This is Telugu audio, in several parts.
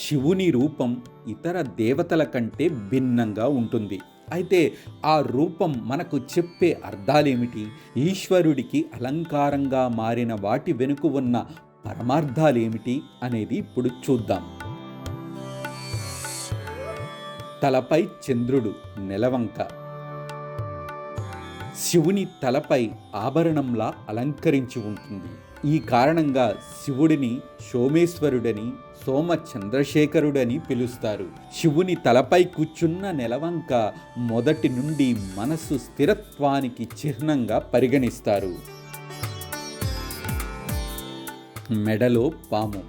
శివుని రూపం ఇతర దేవతల కంటే భిన్నంగా ఉంటుంది. అయితే ఆ రూపం మనకు చెప్పే అర్థాలేమిటి? ఈశ్వరుడికి అలంకారంగా మారిన వాటి వెనుక ఉన్న పరమార్థాలేమిటి అనేది ఇప్పుడు చూద్దాం. తలపై చంద్రుడు నెలవంక. శివుని తలపై ఆభరణంలా అలంకరించి ఉంటుంది. ఈ కారణంగా శివుడిని సోమేశ్వరుడని సోమ చంద్రశేఖరుడని పిలుస్తారు. శివుని తలపై కూర్చున్న నెలవంక మొదటి నుండి మనసు స్థిరత్వానికి చిహ్నంగా పరిగణిస్తారు. మెడలో పాము.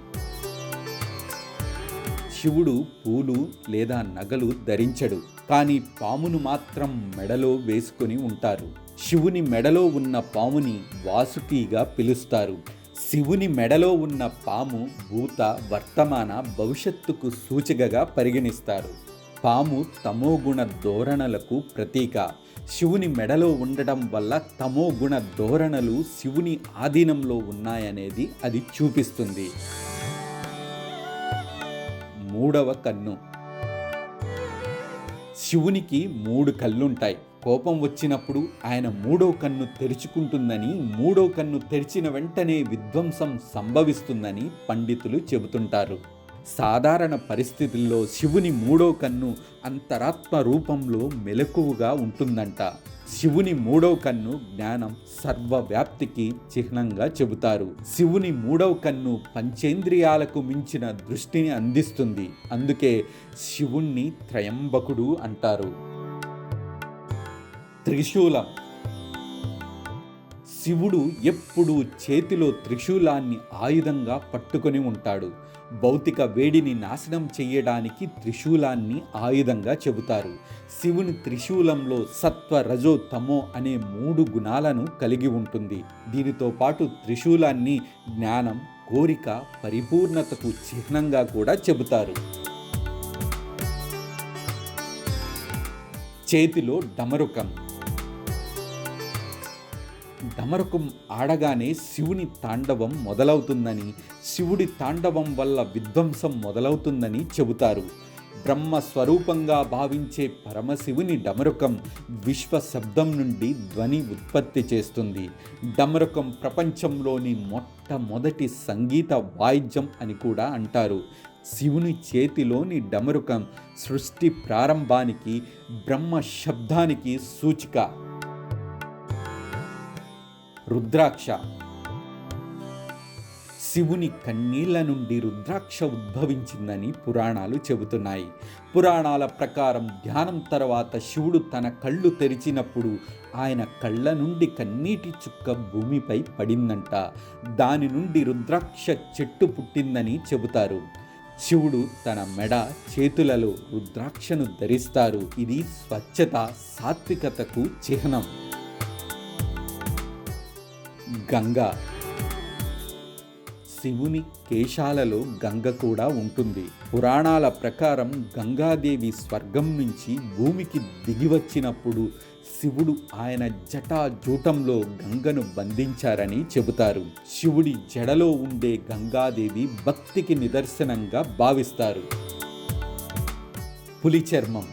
శివుడు పూలు లేదా నగలు ధరించడు కానీ పామును మాత్రం మెడలో వేసుకొని ఉంటారు. శివుని మెడలో ఉన్న పాముని వాసుకిగా పిలుస్తారు. శివుని మెడలో ఉన్న పాము భూత వర్తమాన భవిష్యత్తుకు సూచికగా పరిగణిస్తారు. పాము తమోగుణ ధోరణలకు ప్రతీక. శివుని మెడలో ఉండడం వల్ల తమోగుణ ధోరణలు శివుని ఆధీనంలో ఉన్నాయనేది అది చూపిస్తుంది. మూడవ కన్ను. శివునికి మూడు కళ్ళుంటాయి. కోపం వచ్చినప్పుడు ఆయన మూడో కన్ను తెరుచుకుంటుందని మూడో కన్ను తెరిచిన వెంటనే విధ్వంసం సంభవిస్తుందని పండితులు చెబుతుంటారు. సాధారణ పరిస్థితుల్లో శివుని మూడో కన్ను అంతరాత్మ రూపంలో మెలకువగా ఉంటుందంట. శివుని మూడో కన్ను జ్ఞానం సర్వవ్యాప్తికి చిహ్నంగా చెబుతారు. శివుని మూడవ కన్ను పంచేంద్రియాలకు మించిన దృష్టిని అందిస్తుంది. అందుకే శివుణ్ణి త్రయంబకుడు అంటారు. త్రిశూలం. శివుడు ఎప్పుడూ చేతిలో త్రిశూలాన్ని ఆయుధంగా పట్టుకొని ఉంటాడు. భౌతిక వేడిని నాశనం చేయడానికి త్రిశూలాన్ని ఆయుధంగా చెబుతారు. శివుని త్రిశూలంలో సత్వ రజో తమో అనే మూడు గుణాలను కలిగి ఉంటుంది. దీనితో పాటు త్రిశూలాన్ని జ్ఞానం కోరిక పరిపూర్ణతకు చిహ్నంగా కూడా చెబుతారు. చేతిలో డమరుకం డమరుకం ఆడగానే శివుని తాండవం మొదలవుతుందని శివుడి తాండవం వల్ల విధ్వంసం మొదలవుతుందని చెబుతారు. బ్రహ్మ స్వరూపంగా భావించే పరమశివుని డమరుకం విశ్వ శబ్దం నుండి ధ్వని ఉత్పత్తి చేస్తుంది. డమరుకం ప్రపంచంలోని మొట్టమొదటి సంగీత వాయిద్యం అని కూడా అంటారు. శివుని చేతిలోని డమరుకం సృష్టి ప్రారంభానికి బ్రహ్మ శబ్దానికి సూచిక. రుద్రాక్ష. శివుని కన్నీళ్ళ నుండి రుద్రాక్ష ఉద్భవించిందని పురాణాలు చెబుతున్నాయి. పురాణాల ప్రకారం ధ్యానం తర్వాత శివుడు తన కళ్ళు తెరిచినప్పుడు ఆయన కళ్ళ నుండి కన్నీటి చుక్క భూమిపై పడిందంట. దాని నుండి రుద్రాక్ష చెట్టు పుట్టిందని చెబుతారు. శివుడు తన మెడ చేతులలో రుద్రాక్షను ధరిస్తారు. ఇది స్వచ్ఛత సాత్వికతకు చిహ్నం. గంగ. శివుని కేశాలలో గంగ కూడా ఉంటుంది. పురాణాల ప్రకారం గంగాదేవి స్వర్గం నుంచి భూమికి దిగి వచ్చినప్పుడు శివుడు ఆయన జటాజూటంలో గంగను బంధించారని చెబుతారు. శివుడి జడలో ఉండే గంగాదేవి భక్తికి నిదర్శనంగా భావిస్తారు. పులి చర్మం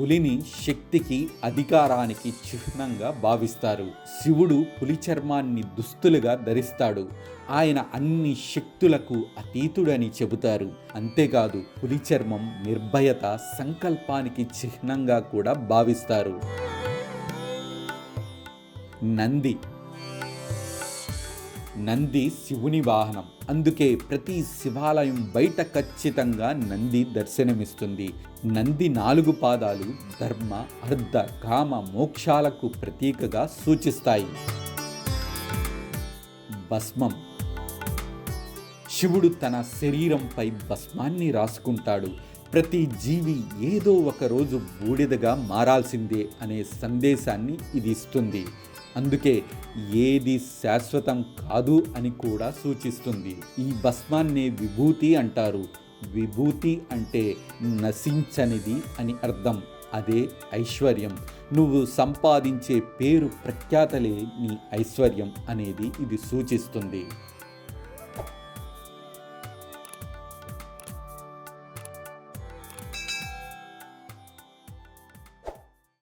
పులిని శక్తికి అధికారానికి చిహ్నంగా భావిస్తారు. శివుడు పులి చర్మాన్ని దుస్తులుగా ధరిస్తాడు. ఆయన అన్ని శక్తులకు అతీతుడని చెబుతారు. అంతేకాదు పులి చర్మం నిర్భయత సంకల్పానికి చిహ్నంగా కూడా భావిస్తారు. నంది నంది శివుని వాహనం. అందుకే ప్రతి శివాలయం బయట ఖచ్చితంగా నంది దర్శనమిస్తుంది. నంది నాలుగు పాదాలు ధర్మ అర్ధ కామ మోక్షాలకు ప్రతీకగా సూచిస్తాయి. భస్మం. శివుడు తన శరీరంపై భస్మాన్ని రాసుకుంటాడు. ప్రతి జీవి ఏదో ఒక రోజు బూడిదగా మారాల్సిందే అనే సందేశాన్ని ఇది ఇస్తుంది. అందుకే ఏది శాశ్వతం కాదు అని కూడా సూచిస్తుంది. ఈ భస్మాన్ని విభూతి అంటారు. విభూతి అంటే నశించనిది అని అర్థం. అదే ఐశ్వర్యం. నువ్వు సంపాదించే పేరు ప్రఖ్యాతలే నీ ఐశ్వర్యం అనేది ఇది సూచిస్తుంది.